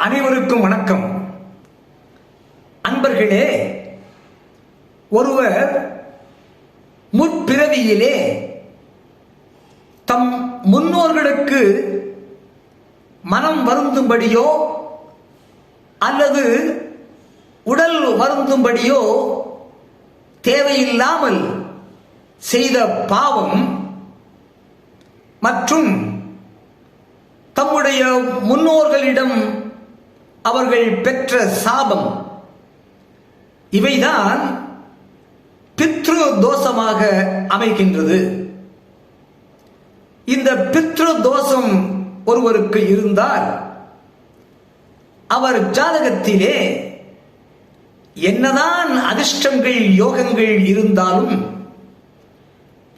அனைவருக்கும் வணக்கம். அன்பர்களே ஒருவர் முற்பிறவியிலே தம் முன்னோர்களுக்கு மனம் வருந்தும்படியோ அல்லது உடல் வருந்தும்படியோ தேவையில்லாமல் செய்த பாவம் மற்றும் தம்முடைய முன்னோர்களிடம் அவர்கள் பெற்ற சாபம். இவைதான் பித்ரு தோஷமாக அமைகின்றது. இந்த பித்ரு தோஷம் ஒருவருக்கு இருந்தால் அவர் ஜாதகத்திலே என்னதான் அதிர்ஷ்டங்கள் யோகங்கள் இருந்தாலும்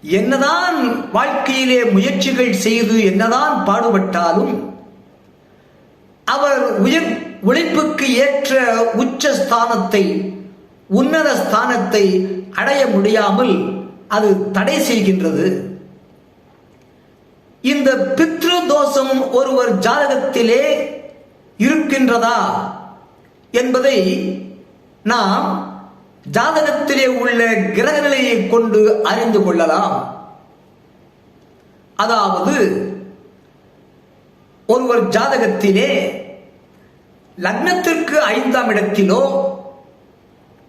என்னதான் வாழ்க்கையிலே முயற்சிகள் செய்து என்னதான் பாடுபட்டாலும் அவர் உயர் உழைப்புக்கு ஏற்ற உச்ச ஸ்தானத்தை உன்னத ஸ்தானத்தை அடைய முடியாமல் அது தடை செய்கின்றது. இந்த பித்ரு தோஷம் ஒருவர் ஜாதகத்திலே இருக்கின்றதா என்பதை நாம் ஜாதகத்திலே உள்ள கிரக நிலையை கொண்டு அறிந்து கொள்ளலாம். அதாவது ஒருவர் ஜாதகத்திலே லக்னத்திற்கு ஐந்தாம் இடத்திலோ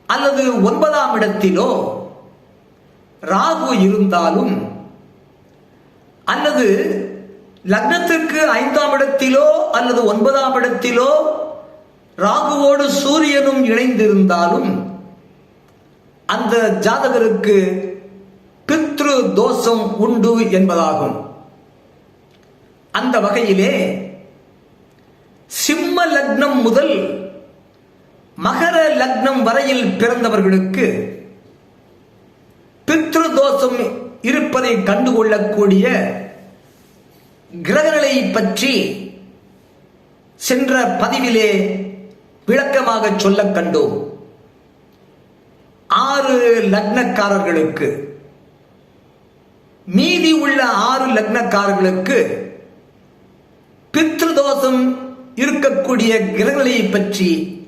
அல்லது ஒன்பதாம் இடத்திலோ ராகு இருந்தாலும் அல்லது லக்னத்திற்கு ஐந்தாம் இடத்திலோ அல்லது ஒன்பதாம் இடத்திலோ ராகுவோடு சூரியனும் இணைந்திருந்தாலும் அந்த ஜாதகருக்கு பித்ரு தோஷம் உண்டு என்பதாகும். அந்த வகையிலே முதல் மகர லக்னம் வரையில் பிறந்தவர்களுக்கு பித்ரு தோஷம் இருப்பதை கண்டுகொள்ளக்கூடிய கிரகநிலை பற்றி சென்ற பதிவிலே விளக்கமாக சொல்ல கண்டோம். ஆறு லக்னக்காரர்களுக்கு மீதி உள்ள ஆறு லக்னக்காரர்களுக்கு பித்ருதோஷம் இருக்கக்கூடிய கிரகங்களை பற்றி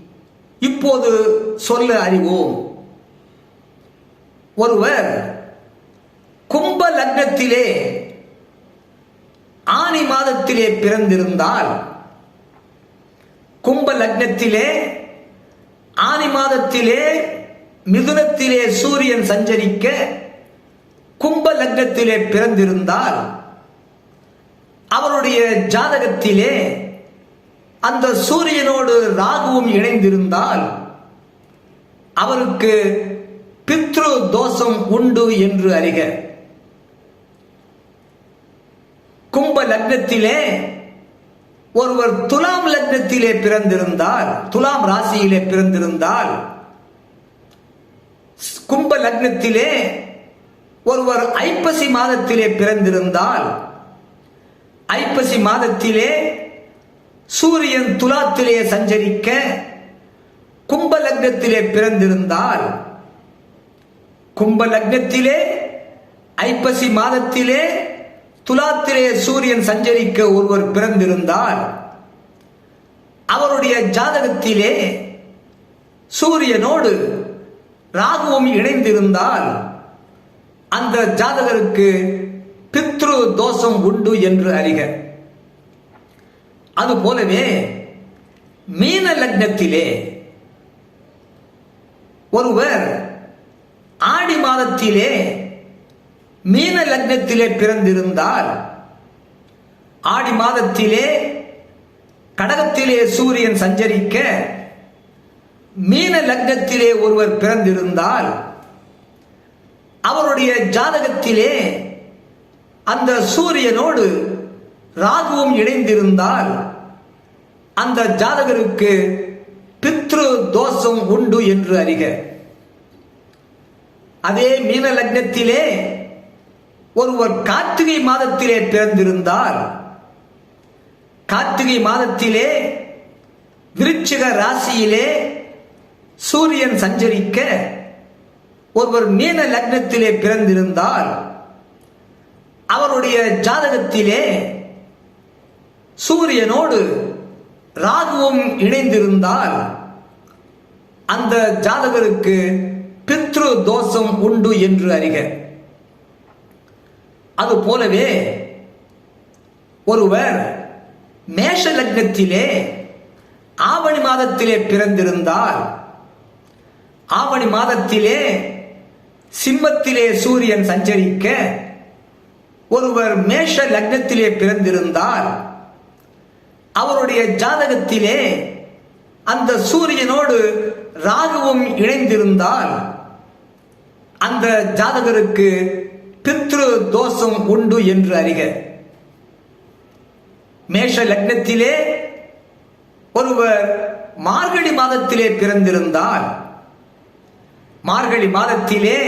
இப்போது சொல்ல அறிவோம். ஒருவர் கும்ப லக்னத்திலே ஆனி மாதத்திலே பிறந்திருந்தால் கும்ப லக்னத்திலே ஆனி மாதத்திலே மிதுனத்திலே சூரியன் சஞ்சரிக்க கும்ப லக்னத்திலே பிறந்திருந்தால் அவருடைய ஜாதகத்திலே அந்த சூரியனோடு ராகுவும் இணைந்திருந்தால் அவருக்கு பித்ரு தோஷம் உண்டு என்று அறிக. கும்ப லக்னத்திலே ஒருவர் துலாம் லக்னத்திலே பிறந்திருந்தால் துலாம் ராசியிலே பிறந்திருந்தால் கும்ப லக்னத்திலே ஒருவர் ஐப்பசி மாதத்திலே பிறந்திருந்தால் ஐப்பசி மாதத்திலே சூரியன் துலாத்திலே சஞ்சரிக்க கும்பலக்னத்திலே பிறந்திருந்தால் கும்பலக்னத்திலே ஐப்பசி மாதத்திலே துலாத்திலே சூரியன் சஞ்சரிக்க ஒருவர் பிறந்திருந்தால் அவருடைய ஜாதகத்திலே சூரியனோடு ராகுவும் இணைந்திருந்தால் அந்த ஜாதகருக்கு பித்ரு தோஷம் உண்டு என்று அறிக. அது போலவே மீன லக்னத்திலே ஒருவர் ஆடி மாதத்திலே மீன லக்னத்திலே பிறந்திருந்தால் ஆடி மாதத்திலே கடகத்திலே சூரியன் சஞ்சரிக்க மீன லக்னத்திலே ஒருவர் பிறந்திருந்தால் அவருடைய ஜாதகத்திலே அந்த சூரியனோடு ராகுவும் இணைந்திருந்தால் அந்த ஜாதகருக்கு பித்ரு தோஷம் உண்டு என்று அறிக. அதே மீன லக்னத்திலே ஒருவர் கார்த்திகை மாதத்திலே பிறந்திருந்தால் கார்த்திகை மாதத்திலே விருச்சிக ராசியிலே சூரியன் சஞ்சரிக்க ஒருவர் மீன லக்னத்திலே பிறந்திருந்தால் அவருடைய ஜாதகத்திலே சூரியனோடு ராகுவும் இணைந்திருந்தால் அந்த ஜாதகருக்கு பித்ரு தோஷம் உண்டு என்று அறிக. அது போலவே ஒருவர் மேஷ லக்னத்திலே ஆவணி மாதத்திலே பிறந்திருந்தால் ஆவணி மாதத்திலே சிம்மத்திலே சூரியன் சஞ்சரிக்க ஒருவர் மேஷ லக்னத்திலே பிறந்திருந்தால் அவருடைய ஜாதகத்திலே அந்த சூரியனோடு ராகுவும் இணைந்திருந்தால் அந்த ஜாதகருக்கு பித்ரு தோஷம் உண்டு என்று அறிக. மேஷ லக்னத்திலே ஒருவர் மார்கழி மாதத்திலே பிறந்திருந்தால் மார்கழி மாதத்திலே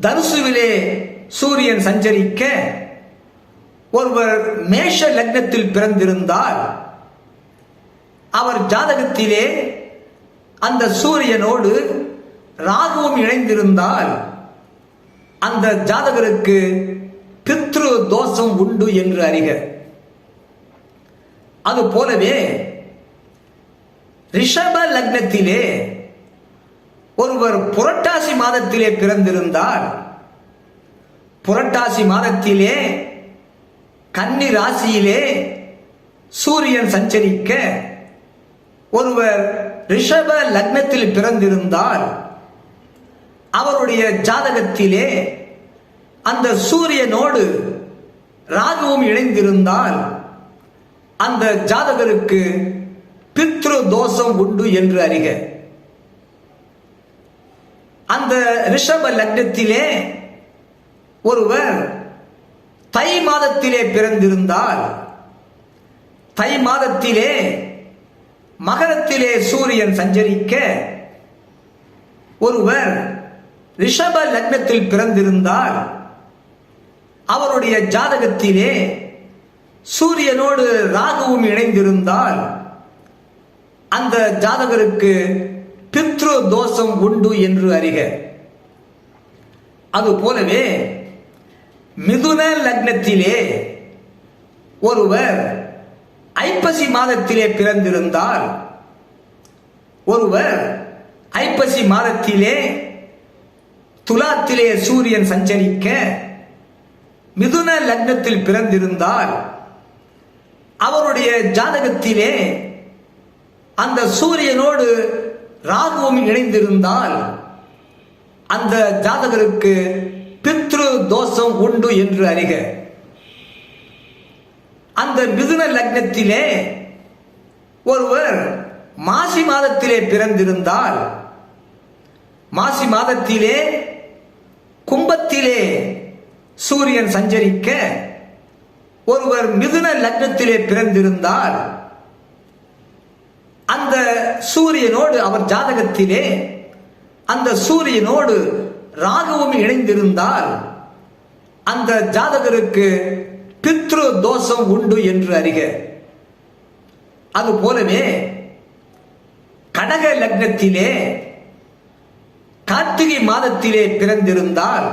தனுசுவிலே சூரியன் சஞ்சரிக்க ஒருவர் மேஷ லக்னத்தில் பிறந்திருந்தால் அவர் ஜாதகத்திலே அந்த சூரியனோடு ராகுவும் இணைந்திருந்தால் அந்த ஜாதகருக்கு பித்ரு தோஷம் உண்டு என்று அறிக. அது போலவே ரிஷப லக்னத்திலே ஒருவர் புரட்டாசி மாதத்திலே பிறந்திருந்தால் புரட்டாசி மாதத்திலே கன்னி ராசியிலே சூரியன் சஞ்சரிக்க ஒருவர் ரிஷப லக்னத்தில் பிறந்திருந்தால் அவருடைய ஜாதகத்திலே அந்த சூரியனோடு ராகுவும் இணைந்திருந்தால் அந்த ஜாதகருக்கு பித்ரு தோஷம் உண்டு என்று அறிக. அந்த ரிஷப லக்னத்திலே ஒருவர் தை மாதத்திலே பிறந்திருந்தால் தை மாதத்திலே மகரத்திலே சூரியன் சஞ்சரிக்க ஒருவர் ரிஷப லக்னத்தில் பிறந்திருந்தால் அவருடைய ஜாதகத்திலே சூரியனோடு ராகுவும் இணைந்திருந்தால் அந்த ஜாதகருக்கு பித்ரு தோஷம் உண்டு என்று அறிக. அது போலவே மிதுன லக்னத்திலே ஒருவர் ஐப்பசி மாதத்திலே பிறந்திருந்தால் ஒருவர் ஐப்பசி மாதத்திலே துலாத்திலே சூரியன் சஞ்சரிக்க மிதுன லக்னத்தில் பிறந்திருந்தால் அவருடைய ஜாதகத்திலே அந்த சூரியனோடு ராகுவும் இணைந்திருந்தால் அந்த ஜாதகருக்கு தோஷம் உண்டு என்று அறிக. அந்த மிதுன லக்னத்திலே ஒருவர் மாசி மாதத்திலே பிறந்திருந்தால் மாசி மாதத்திலே கும்பத்திலே சூரியன் சஞ்சரிக்க ஒருவர் மிதுன லக்னத்திலே பிறந்திருந்தால் அந்த சூரியனோடு அவர் ஜாதகத்திலே அந்த சூரியனோடு ராகுவும் இணைந்திருந்தால் அந்த ஜாதகருக்கு பித்ரு தோஷம் உண்டு என்று அறிக. அது போலவே கடக லக்னத்திலே கார்த்திகை மாதத்திலே பிறந்திருந்தால்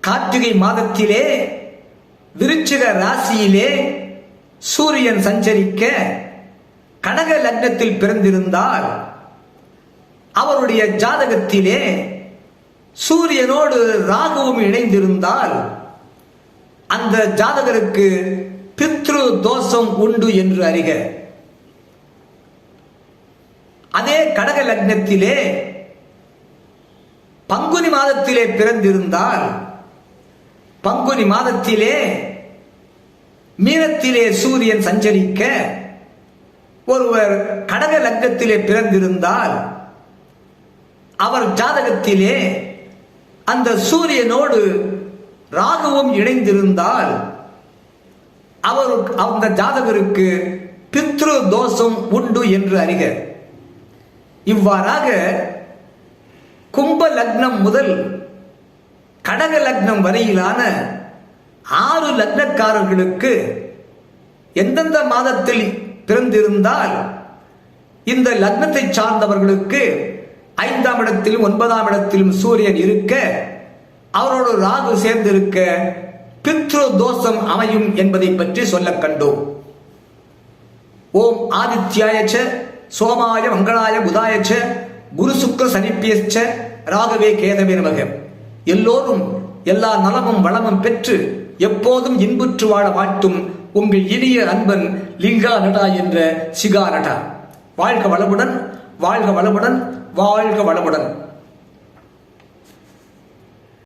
கார்த்திகை மாதத்திலே விருச்சிக ராசியிலே சூரியன் சஞ்சரிக்க கடக லக்னத்தில் பிறந்திருந்தால் அவருடைய ஜாதகத்திலே சூரியனோடு ராகுவும் இணைந்திருந்தால் அந்த ஜாதகருக்கு பித்ரு தோஷம் உண்டு என்று அறிக. அதே கடக லக்னத்திலே பங்குனி மாதத்திலே பிறந்திருந்தால் பங்குனி மாதத்திலே மீனத்திலே சூரியன் சஞ்சரிக்க ஒருவர் கடக லக்னத்திலே பிறந்திருந்தால் அவர் ஜாதகத்திலே அந்த சூரியனோடு ராகுவும் இணைந்திருந்தால் அவர் அந்த ஜாதகருக்கு பித்ரு தோஷம் உண்டு என்று அறிக. இவ்வாறாக கும்ப லக்னம் முதல் கடக லக்னம் வரையிலான ஆறு லக்னக்காரர்களுக்கு எந்தெந்த மாதத்தில் பிறந்திருந்தால் இந்த லக்னத்தை சார்ந்தவர்களுக்கு ஐந்தாம் இடத்திலும் ஒன்பதாம் இடத்திலும் சூரியன் இருக்க அவரோடு ராகு சேர்ந்திருக்க பித்ரு தோஷம் அமையும் என்பதை பற்றி சொல்ல கண்டோம். ஓம் ஆதித்யாய ச சோமாய மங்களாய புதாயச்ச ச குரு சுக்கர சனிப்பியச்ச ராகவே கேதவே நமக. எல்லோரும் எல்லா நலமும் வளமும் பெற்று எப்போதும் இன்புற்று வாழ வாழ்த்தும் உங்கள் இனிய அன்பன் லிங்கா நடா என்ற சிகா நடா வாழ்க வளமுடன் வாழ்க வளமுடன் வாழ்க வளமுடன்.